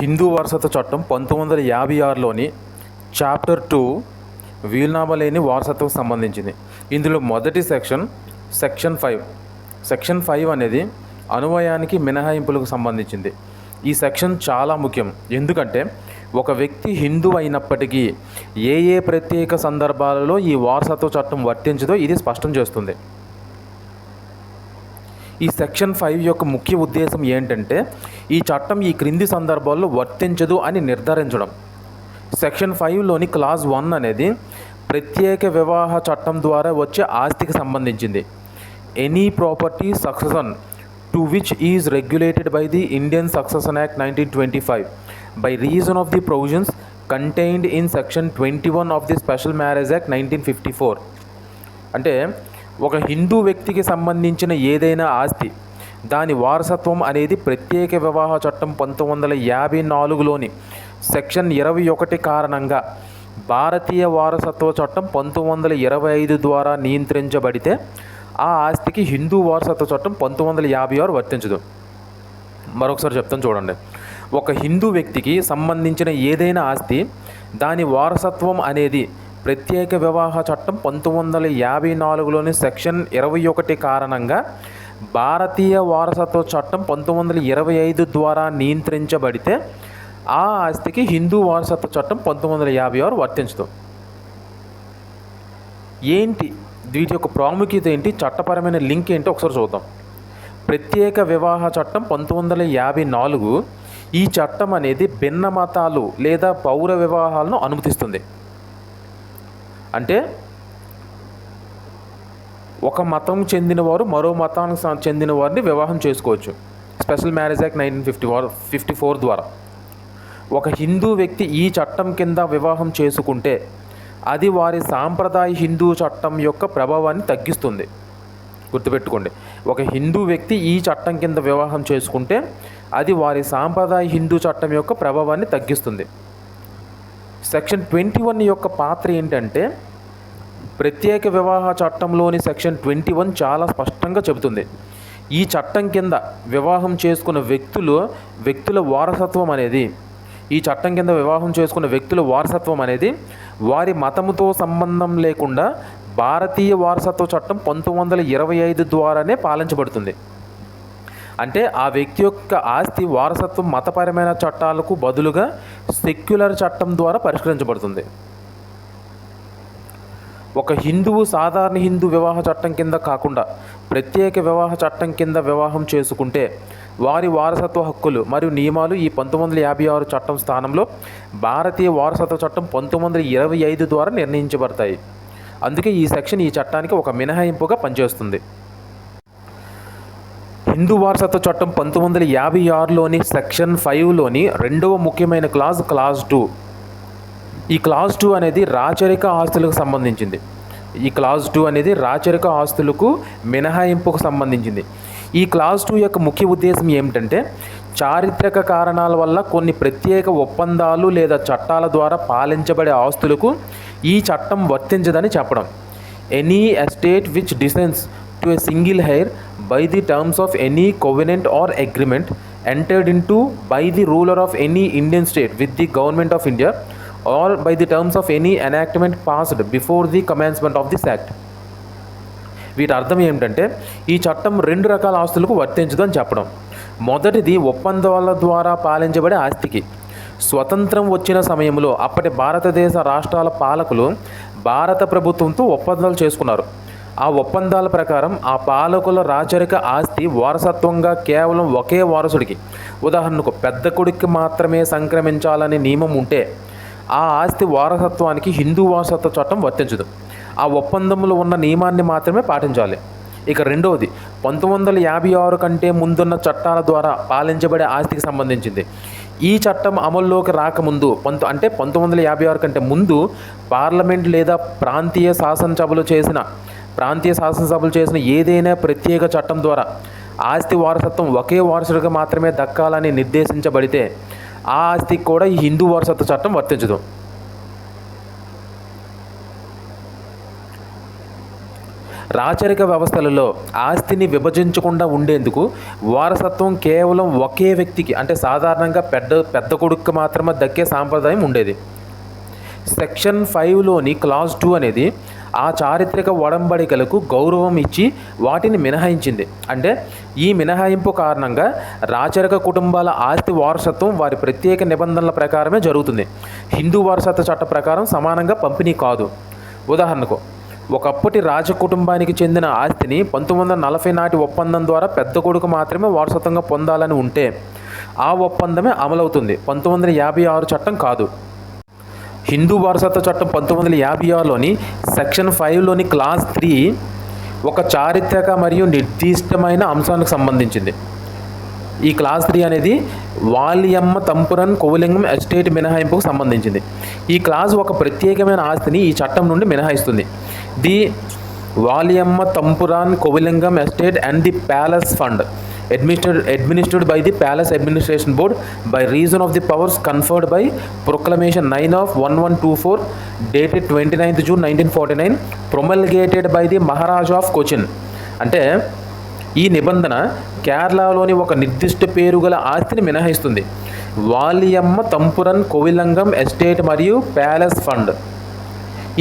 హిందూ వారసత్వ చట్టం పంతొమ్మిది వందల యాభై ఆరులోని చాప్టర్ టూ వీలునామా లేని వారసత్వం సంబంధించింది. ఇందులో మొదటి section section five. Section five అనేది అనువయానికి మినహాయింపులకు సంబంధించింది. ఈ సెక్షన్ చాలా ముఖ్యం. ఎందుకంటే ఒక వ్యక్తి హిందూ అయినప్పటికీ ఏ ఏ ప్రత్యేక సందర్భాలలో ఈ వారసత్వ చట్టం వర్తించదో ఇది స్పష్టం చేస్తుంది. ఈ సెక్షన్ ఫైవ్ యొక్క ముఖ్య ఉద్దేశం ఏంటంటే ఈ చట్టం ఈ క్రింది సందర్భాల్లో వర్తించదు అని నిర్ధారించడం. సెక్షన్ ఫైవ్లోని క్లాజ్ వన్ అనేది ప్రత్యేక వివాహ చట్టం ద్వారా వచ్చే ఆస్తికి సంబంధించింది. Any property succession to which is regulated by the Indian succession act nineteen twenty five by reason of the provisions contained in section twenty one of the special marriage act nineteen fifty four అంటే ఒక హిందూ వ్యక్తికి సంబంధించిన ఏదైనా ఆస్తి దాని వారసత్వం అనేది ప్రత్యేక వివాహ చట్టం పంతొమ్మిది వందల యాభై నాలుగులోని సెక్షన్ ఇరవై ఒకటి కారణంగా భారతీయ వారసత్వ చట్టం పంతొమ్మిది వందల ఇరవై ఐదు ద్వారా నియంత్రించబడితే ఆ ఆస్తికి హిందూ వారసత్వ చట్టం పంతొమ్మిది వందల యాభై ఆరు వర్తించదు. మరొకసారి చెప్తాను చూడండి. ఒక హిందూ వ్యక్తికి సంబంధించిన ఏదైనా ఆస్తి దాని వారసత్వం అనేది ప్రత్యేక వివాహ చట్టం పంతొమ్మిది వందల యాభై నాలుగులోని సెక్షన్ ఇరవై ఒకటి కారణంగా భారతీయ వారసత్వ చట్టం పంతొమ్మిది వందల ఇరవై ఐదు ద్వారా నియంత్రించబడితే ఆ ఆస్తికి హిందూ వారసత్వ చట్టం పంతొమ్మిది వందల యాభై ఆరు వర్తించదు. ఏంటి? వీటి యొక్క ప్రాముఖ్యత ఏంటి? చట్టపరమైన లింక్ ఏంటి ఒకసారి చూద్దాం. ప్రత్యేక వివాహ చట్టం పంతొమ్మిది వందల యాభై నాలుగు ఈ చట్టం అనేది భిన్న మతాలు లేదా పౌర వివాహాలను అనుమతిస్తుంది. అంటే ఒక మతం చెందినవారు మరో మతానికి చెందిన వారిని వివాహం చేసుకోవచ్చు. Special marriage act nineteen fifty four fifty four ద్వారా. ఒక హిందూ వ్యక్తి ఈ చట్టం కింద వివాహం చేసుకుంటే అది వారి సాంప్రదాయ హిందూ చట్టం యొక్క ప్రభావాన్ని తగ్గిస్తుంది. గుర్తుపెట్టుకోండి. ఒక హిందూ వ్యక్తి ఈ చట్టం కింద వివాహం చేసుకుంటే అది వారి సాంప్రదాయ హిందూ చట్టం యొక్క ప్రభావాన్ని తగ్గిస్తుంది. సెక్షన్ ట్వంటీ వన్ యొక్క పాత్ర ఏంటంటే ప్రత్యేక వివాహ చట్టంలోని సెక్షన్ ట్వంటీ వన్ చాలా స్పష్టంగా చెబుతుంది. ఈ చట్టం కింద వివాహం చేసుకున్న వ్యక్తులు వ్యక్తుల వారసత్వం అనేది ఈ చట్టం కింద వివాహం చేసుకున్న వ్యక్తుల వారసత్వం అనేది వారి మతముతో సంబంధం లేకుండా భారతీయ వారసత్వ చట్టం పంతొమ్మిది వందల ఇరవై ఐదు ద్వారానే పాలించబడుతుంది. అంటే ఆ వ్యక్తి యొక్క ఆస్తి వారసత్వం మతపరమైన చట్టాలకు బదులుగా సెక్యులర్ చట్టం ద్వారా పరిష్కరించబడుతుంది. ఒక హిందువు సాధారణ హిందూ వివాహ చట్టం కింద కాకుండా ప్రత్యేక వివాహ చట్టం కింద వివాహం చేసుకుంటే వారి వారసత్వ హక్కులు మరియు నియమాలు ఈ పంతొమ్మిది వందల యాభై ఆరు చట్టం స్థానంలో భారతీయ వారసత్వ చట్టం పంతొమ్మిది వందల ఇరవై ఐదు ద్వారా నిర్ణయించబడతాయి. అందుకే ఈ సెక్షన్ ఈ చట్టానికి ఒక మినహాయింపుగా పనిచేస్తుంది. హిందూ వారసత్వ చట్టం పంతొమ్మిది వందల యాభై ఆరులోని సెక్షన్ ఫైవ్లోని రెండవ ముఖ్యమైన క్లాజ్ క్లాజ్ టూ. ఈ క్లాజ్ టూ అనేది రాచరిక ఆస్తులకు సంబంధించింది. ఈ క్లాజ్ టూ అనేది రాచరిక ఆస్తులకు మినహాయింపుకు సంబంధించింది. ఈ క్లాజ్ టూ యొక్క ముఖ్య ఉద్దేశం ఏమిటంటే చారిత్రక కారణాల వల్ల కొన్ని ప్రత్యేక ఒప్పందాలు లేదా చట్టాల ద్వారా పాలించబడే ఆస్తులకు ఈ చట్టం వర్తించదని చెప్పడం. Any estate which descends to a single heir by the terms of any covenant or agreement entered in to by the ruler of any Indian state with the government of India all by the terms of any enactment passed before the commencement of this act వీటి అర్థం ఏమిటంటే ఈ చట్టం రెండు రకాల ఆస్తులకు వర్తించదు అని చెప్పడం. మొదటిది ఒప్పందాల ద్వారా పాలించబడే ఆస్తికి. స్వతంత్రం వచ్చిన సమయంలో అప్పటి భారతదేశ రాష్ట్రాల పాలకులు భారత ప్రభుత్వంతో ఒప్పందాలు చేసుకున్నారు. ఆ ఒప్పందాల ప్రకారం ఆ పాలకుల రాచరిక ఆస్తి వారసత్వంగా కేవలం ఒకే వారసుడికి. ఉదాహరణకు పెద్ద కొడుక్కి మాత్రమే సంక్రమించాలనే నియమం ఉంటే ఆ ఆస్తి వారసత్వానికి హిందూ వారసత్వ చట్టం వర్తించదు. ఆ ఒప్పందంలో ఉన్న నియమాన్ని మాత్రమే పాటించాలి. ఇక రెండవది పంతొమ్మిది వందల యాభై ఆరు కంటే ముందున్న చట్టాల ద్వారా పాలించబడే ఆస్తికి సంబంధించింది. ఈ చట్టం అమల్లోకి రాకముందు పంత అంటే పంతొమ్మిది వందల యాభై ఆరు కంటే ముందు పార్లమెంట్ లేదా ప్రాంతీయ శాసనసభలు చేసిన ప్రాంతీయ శాసనసభలు చేసిన ఏదైనా ప్రత్యేక చట్టం ద్వారా ఆస్తి వారసత్వం ఒకే వారసుడిగా మాత్రమే దక్కాలని నిర్దేశించబడితే ఆ ఆస్తికి కూడా ఈ హిందూ వారసత్వ చట్టం వర్తించదు. రాచరిక వ్యవస్థలలో ఆస్తిని విభజించకుండా ఉండేందుకు వారసత్వం కేవలం ఒకే వ్యక్తికి అంటే సాధారణంగా పెద్ద పెద్ద కొడుకు మాత్రమే దక్కే సాంప్రదాయం ఉండేది. సెక్షన్ ఫైవ్లోని క్లాస్ టూ అనేది ఆ చారిత్రక ఒడంబడికలకు గౌరవం ఇచ్చి వాటిని మినహాయించింది. అంటే ఈ మినహాయింపు కారణంగా రాచరిక కుటుంబాల ఆస్తి వారసత్వం వారి ప్రత్యేక నిబంధనల ప్రకారమే జరుగుతుంది. హిందూ వారసత్వ చట్ట ప్రకారం సమానంగా పంపిణీ కాదు. ఉదాహరణకు ఒకప్పటి రాజకుటుంబానికి చెందిన ఆస్తిని పంతొమ్మిది వందల నలభై నాటి ఒప్పందం ద్వారా పెద్ద కొడుకు మాత్రమే వారసత్వంగా పొందాలని ఉంటే ఆ ఒప్పందమే అమలవుతుంది. పంతొమ్మిది వందల యాభై ఆరు చట్టం కాదు. హిందూ వారసత్వ చట్టం పంతొమ్మిది వందల యాభై ఆరులోని సెక్షన్ ఫైవ్లోని క్లాస్ త్రీ ఒక చారిత్రక మరియు నిర్దిష్టమైన అంశానికి సంబంధించింది. ఈ క్లాస్ త్రీ అనేది వాలియమ్మ తంపురన్ కోలింగం ఎస్టేట్ మినహాయింపుకు సంబంధించింది. ఈ క్లాస్ ఒక ప్రత్యేకమైన ఆస్తిని ఈ చట్టం నుండి మినహాయిస్తుంది. The Valiamma Thampuran Kovilakam estate and the palace fund. Administered administered by the palace administration board by reason of the powers conferred by proclamation nine of one one two four dated twenty ninth June nineteen forty nine promulgated by the Maharaja of Cochin అంటే ఈ నిబంధన కేరళలోని ఒక నిర్దిష్ట పేరు గల ఆస్తిని మినహాయిస్తుంది. వాలియమ్మ తంపురన్ కోవిలంగం ఎస్టేట్ మరియు ప్యాలెస్ ఫండ్.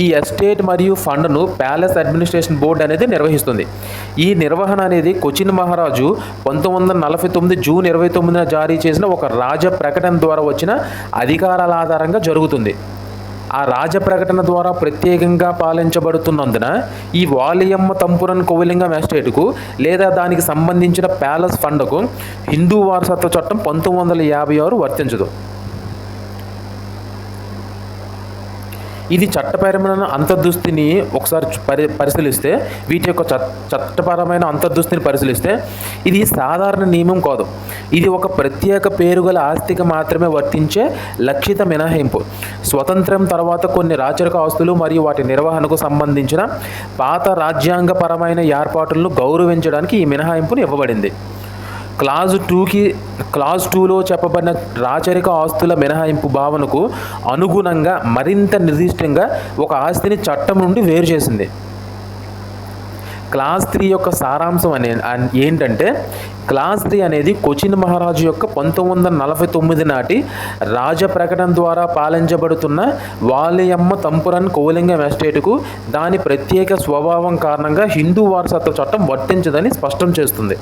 ఈ ఎస్టేట్ మరియు ఫండ్ను ప్యాలెస్ అడ్మినిస్ట్రేషన్ బోర్డు అనేది నిర్వహిస్తుంది. ఈ నిర్వహణ అనేది కొచిన్ మహారాజు పంతొమ్మిది వందల నలభై తొమ్మిది జూన్ ఇరవై తొమ్మిదిన జారీ చేసిన ఒక రాజ ప్రకటన ద్వారా వచ్చిన అధికారాల ఆధారంగా జరుగుతుంది. ఆ రాజ ప్రకటన ద్వారా ప్రత్యేకంగా పాలించబడుతున్నందున ఈ వాలియమ్మ తంపురన్ కోవిలింగం ఎస్టేట్కు లేదా దానికి సంబంధించిన ప్యాలెస్ ఫండ్కు హిందూ వారసత్వ చట్టం పంతొమ్మిది వందల యాభై ఆరు వర్తించదు. ఇది చట్టపరమైన అంతర్దృష్టిని ఒకసారి పరి పరిశీలిస్తే వీటి యొక్క చట్టపరమైన అంతర్దృష్టిని పరిశీలిస్తే ఇది సాధారణ నియమం కాదు. ఇది ఒక ప్రత్యేక పేరుగల ఆస్తికి మాత్రమే వర్తించే లక్షిత మినహాయింపు. స్వతంత్రం తర్వాత కొన్ని రాచరిక ఆస్తులు మరియు వాటి నిర్వహణకు సంబంధించిన పాత రాజ్యాంగపరమైన ఏర్పాట్లను గౌరవించడానికి ఈ మినహాయింపును ఇవ్వబడింది. క్లాజ్ టూకి క్లాజ్ టూలో చెప్పబడిన రాచరిక ఆస్తుల మినహాయింపు భావనకు అనుగుణంగా మరింత నిర్దిష్టంగా ఒక ఆస్తిని చట్టం నుండి వేరు చేసింది. క్లాస్ త్రీ యొక్క సారాంశం అనే ఏంటంటే క్లాస్ త్రీ అనేది కొచిన్ మహారాజు యొక్క పంతొమ్మిది వందల నలభై తొమ్మిది నాటి రాజ ప్రకటన ద్వారా పాలించబడుతున్న వాలియమ్మ తంపురన్ కోలింగం ఎస్టేటుకు దాని ప్రత్యేక స్వభావం కారణంగా హిందూ వారసత్వ చట్టం వర్తించదని స్పష్టం చేస్తుంది.